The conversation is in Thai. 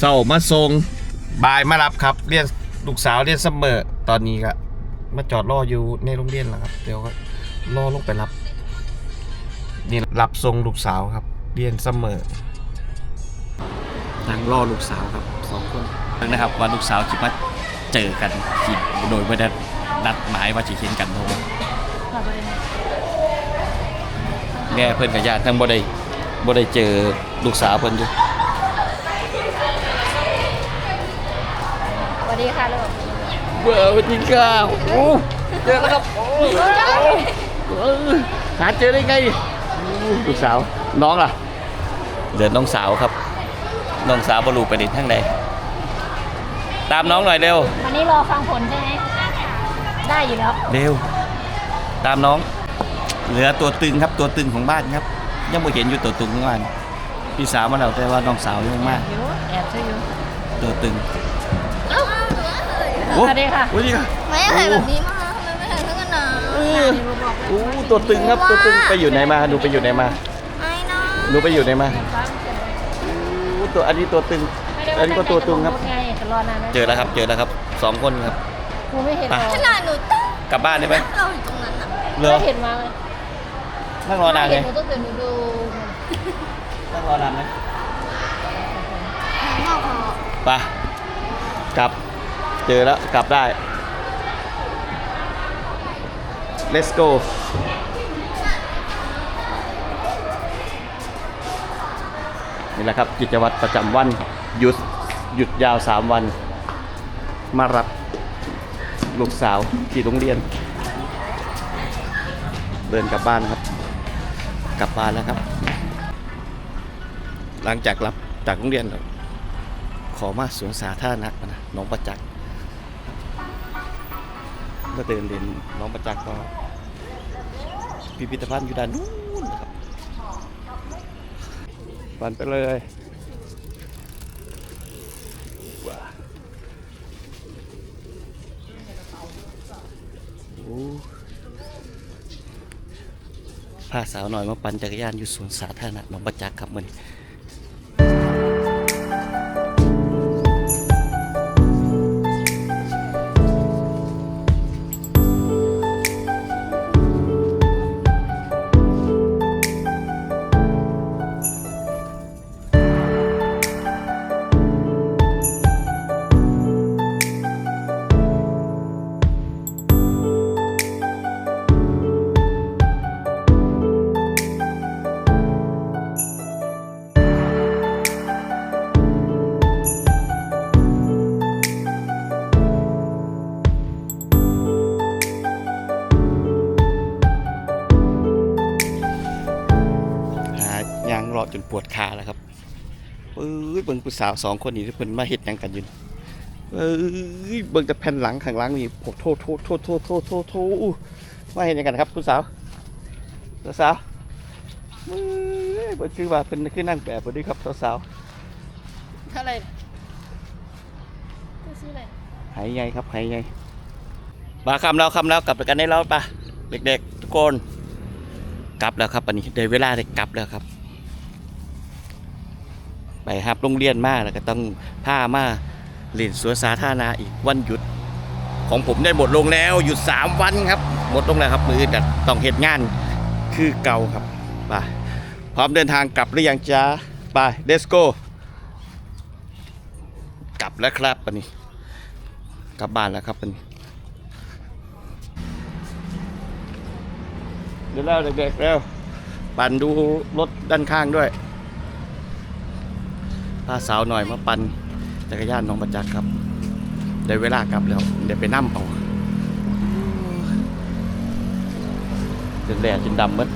เศร้ามาส่งบ่ายมารับครับ เรียนลูกสาวเรียนเสมอตอนนี้ก็มาจอดรออยู่ในโรงเรียนแล้วครับ เดี๋ยวก็รอลงไปรับนี่รับส่งลูกสาวครับ เรียนเสมอนั่งรอลูกสาวครับสองคนนะครับว่าลูกสาวจะมาเจอกันที่โดยไม่ได้นัดหมายว่าจะเห็นกันโดยแม่เพิ่นกับญาติทั้งบ่ได้บ่ได้เจอลูกสาวเพิ่นอยู่ สวัส ดีค่ะลูกเบอร์วันที่เก้าโอ้เจอแล้วครับโอ้เออหาเจอได้ไงโอ้ลูกสาวน้องล่ะเหลือน้องสาวครับ น้องสาวบรูไปเด่นทั้งใดตามน้องหน่อยเร็ว วันนี้รอฟังผลใช่ไหมได้อยู่แล้ว เร็ว ตามน้อง เหลือตัวตึงครับตัวตึงของบ้านครับ ยังไม่เห็นอยู่ตัวตึงของบ้านพี่สาวมาแล้วแต่ว่าน้องสาวยังมากอยู่แอบช่วยอยู่ตัวตึง สวัสดีค่ะ สวัสดีค่ะไม่ใส่แบบนี้มาทำไมไม่ใส่เท่ากันนะโอ้ตัวตึงครับตัวตึงไปอยู่ไหนมาหนูไปอยู่ไหนมาไม่นะหนูไปอยู่ไหนมาโอ้ตัวอันนี้ตัวตึง อันนี้ก็ตัวตึงครับไงจะรอนานไหมเจอแล้วครับ เจอแล้วครับสองคนครับกูไม่เห็นหรอกขนาดหนูตั้งกลับบ้านได้ไหมเราอยู่ตรงนั้นนะเหรอไม่เห็นมาเลยนั่งรอนานไหมเห็นหนูตั้งแต่หนูดูนั่งรอนานไหมนอกพอไปกลับ เจอแล้ว กลับได้ let's go นี่แหละครับ กิจวัตรประจำวัน หยุดหยุดยาว 3 วัน มารับลูกสาวที่โรงเรียน เดินกลับบ้านครับ กลับบ้านแล้วครับ หลังจากรับจากโรงเรียนขอมาสวนสาธารณะก่อนะน้องประจักษ์ ก็เดินเรียนน้องประจักษ์ก็พิพิธภัณฑ์อยู่ด้านนู้นนะครับปั่นไปเลยว้าโอ้พาสาวหน่อยมาปั่นจักรยานอยู่สวนสาธารณะหนองประจักษ์ครับมัน จนปวดขาแล้วครับเอ้ยเบิ่งผู้สาวสองคนนี้ที่เพิ่นมาเฮ็ดหยังกันอยู่นี่เอ้ยเบิ่งแต่แผ่นหลังข้างหลังนี่โอ้โทษโทษโทษโทษโทษโทษโทษอู้มาเฮ็ดหยังกันครับผู้สาวผู้สาวเอ้ยเบิ่งคือว่าเพิ่นคือนั่งแบบพอดีครับสาวเท่าไหร่ซื้ออะไรๆหายใหญ่ครับหายใหญ่มาคำแล้วคำแล้วกลับไปกันได้แล้วปะเด็กๆ ทุกคน กลับแล้วครับอันนี้ได้เวลาได้กลับแล้วครับ ไปหับโรงเรียนมาแล้วก็ต้องพามาเล่นสวนสาธารณะอีกวันหยุด ของผมได้หมดลงแล้วหยุด 3 วันครับ หมดลงแล้วครับมือแต่ต้องเหตุงานคือเก่าครับไปพร้อมเดินทางกลับหรือยังจ๊ะไป let's go กลับแล้วครับปันนี้ กลับบ้านแล้วครับปันนี้เดี๋ยวแล้วเด็กๆแล้วปั่นดูรถด้านข้างด้วยาสาวหน่อยมาปั่นจักรยานน้องประจักษ์ครับได้เวลากลับแล้วเดี๋ยวไปนั่มเอาจนแดดจนดำหมด